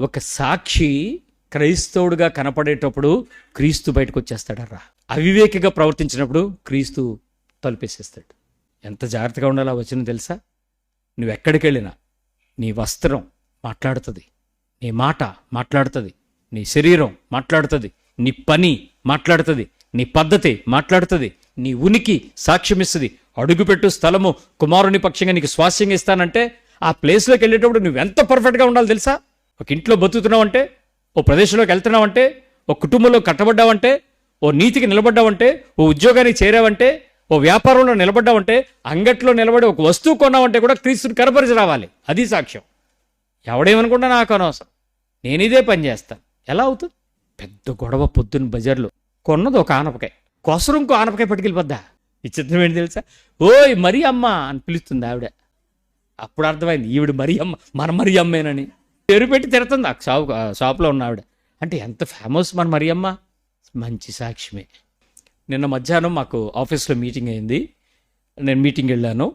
ఒక సాక్షి క్రైస్తవుడుగా కనపడేటప్పుడు క్రీస్తు బయటకు వచ్చేస్తాడరా అవివేకిగా ప్రవర్తించినప్పుడు క్రీస్తు తలుపేసేస్తాడు. ఎంత జాగ్రత్తగా ఉండాలో వచ్చిన తెలుసా? నువ్వు ఎక్కడికి వెళ్ళినా నీ వస్త్రం మాట్లాడుతుంది నీ మాట మాట్లాడుతుంది నీ శరీరం మాట్లాడుతుంది నీ పని మాట్లాడుతుంది నీ పద్ధతి మాట్లాడుతుంది నీ ఉనికి సాక్ష్యమిస్తుంది. అడుగుపెట్టు స్థలము కుమారుని పక్షంగా నీకు స్వాస్యంగా ఇస్తానంటే ఆ ప్లేస్లోకి వెళ్ళేటప్పుడు నువ్వు ఎంత పర్ఫెక్ట్గా ఉండాలి తెలుసా? ఒక ఇంట్లో బతుకుతున్నావంటే ఓ ప్రదేశంలోకి వెళ్తున్నావంటే ఓ కుటుంబంలో కట్టబడ్డావంటే ఓ నీతికి నిలబడ్డావంటే ఓ ఉద్యోగానికి చేరావంటే ఓ వ్యాపారంలో నిలబడ్డావంటే అంగట్లో నిలబడి ఒక వస్తువు కొన్నావంటే కూడా క్రీస్తుని కనపరిచి రావాలి. అది సాక్ష్యం. ఎవడేమనుకుంటా నాకు అనవసరం. నేను ఇదే పని చేస్తాను. ఎలా అవుతుంది? పెద్ద గొడవ పొద్దున్న బజార్లో. కొన్నది ఒక ఆనపకాయ. కొసరు ఇంకో ఆనపకాయ పట్టుకెళ్ళిపోద్దా? ఈ ఏంటి తెలుసా? ఓయ్ మరి అమ్మ అని పిలుస్తుంది ఆవిడ. అప్పుడు అర్థమైంది ఈవిడ మరి అమ్మ మన మరి అమ్మేనని పేరు పెట్టి తిడుతుంది. ఆ షాప్ షాప్లో ఉన్న ఆవిడ. అంటే ఎంత ఫేమస్ మన మరి అమ్మ మంచి సాక్ష్యమే నిన్న మధ్యాహ్నం మాకు ఆఫీస్లో మీటింగ్ అయింది. నేను మీటింగ్ వెళ్ళాను.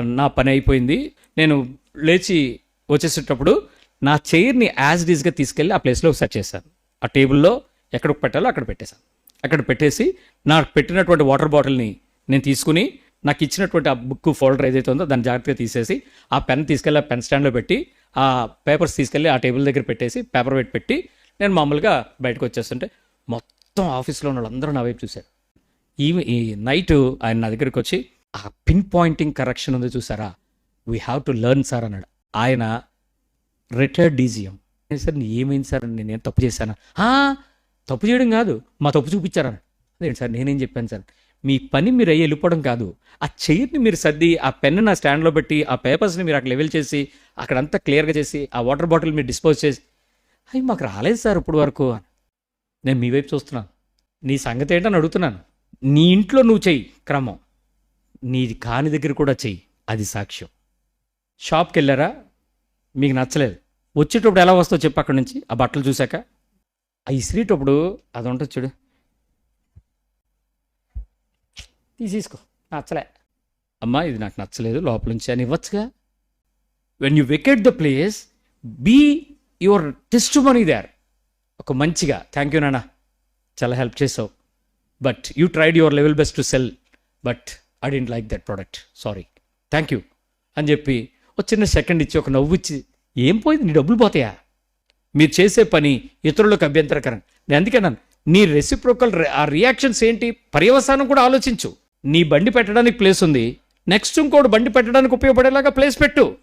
నా పని అయిపోయింది. నేను లేచి వచ్చేసేటప్పుడు నా చైర్ని యాజ్ డీజ్గా తీసుకెళ్ళి ఆ ప్లేస్లో సెట్ చేశాను. ఆ టేబుల్లో ఎక్కడికి పెట్టాలో అక్కడ పెట్టేశాను. అక్కడ పెట్టేసి నాకు పెట్టినటువంటి వాటర్ బాటిల్ని నేను తీసుకుని నాకు ఇచ్చినటువంటి ఆ బుక్ ఫోల్డర్ ఏదైతే ఉందో దాన్ని జాగ్రత్తగా తీసేసి ఆ పెన్ తీసుకెళ్ళి ఆ పెన్ స్టాండ్లో పెట్టి ఆ పేపర్స్ తీసుకెళ్ళి ఆ టేబుల్ దగ్గర పెట్టేసి పేపర్ పెట్టి పెట్టి నేను మామూలుగా బయటకు వచ్చేస్తుంటే మొత్తం ఆఫీస్లో ఉన్న వాళ్ళందరూ నా వైపు చూశారు. ఈ ఈ నైట్ ఆయన నా దగ్గరికి వచ్చి ఆ పిన్ పాయింటింగ్ కరెక్షన్ ఉంది చూసారా? We have to learn sir అన్నాడు. ఆయన రిటైర్డ్ డీజీఎం సార్ ఏమైంది సార్? నేనేం తప్పు చేశానా? తప్పు చేయడం కాదు మా తప్పు చూపించారని అదేంటి సార్? నేనేం చెప్పాను సార్? మీ పని మీరు అయ్యి వెళ్ళిపోవడం కాదు. ఆ చైర్ని మీరు సర్ది ఆ పెన్ను నా స్టాండ్లో పెట్టి ఆ పేపర్స్ని మీరు అక్కడ లెవెల్ చేసి అక్కడంతా క్లియర్గా చేసి ఆ వాటర్ బాటిల్ మీరు డిస్పోజ్ చేసి అవి మాకు రాలేదు సార్ ఇప్పుడు వరకు అని. నేను మీ వైపు చూస్తున్నాను నీ సంగతి ఏంటని అడుగుతున్నాను. నీ ఇంట్లో నువ్వు చెయ్యి క్రమం. నీది కాని దగ్గర కూడా చెయ్యి. అది సాక్ష్యం. షాప్కి వెళ్ళారా? మీకు నచ్చలేదు. వచ్చేటప్పుడు ఎలా వస్తావు చెప్పు అక్కడి నుంచి. ఆ బట్టలు చూశాక. ఆ ఇసిరేటప్పుడు అది ఉంటుంది చూడు. తీసేసుకో. నచ్చలే. అమ్మా ఇది నాకు నచ్చలేదు. లోపల నుంచి అని ఇవ్వచ్చుగా? When you vacate the place be your testimony there ఒక మంచిగా. థ్యాంక్ యూ నాన్న. చాలా హెల్ప్ చేసావు. But you tried your level best to sell but I didn't like that product sorry thank you అని చెప్పి ఒక చిన్న సెకండ్ ఇచ్చి ఒక నవ్వు ఇచ్చి ఏం పోయింది? నీ డబ్బులు పోతాయా? మీరు చేసే పని ఇతరులకు అభ్యంతరకరం. నేను అందుకే నన్ను నీ రెసిప్రోకల్ ఆ రియాక్షన్స్ ఏంటి? పర్యవసానం కూడా ఆలోచించు. నీ బండి పెట్టడానికి ప్లేస్ ఉంది. నెక్స్ట్ ఇంకోటి బండి పెట్టడానికి ఉపయోగపడేలాగా ప్లేస్ పెట్టు.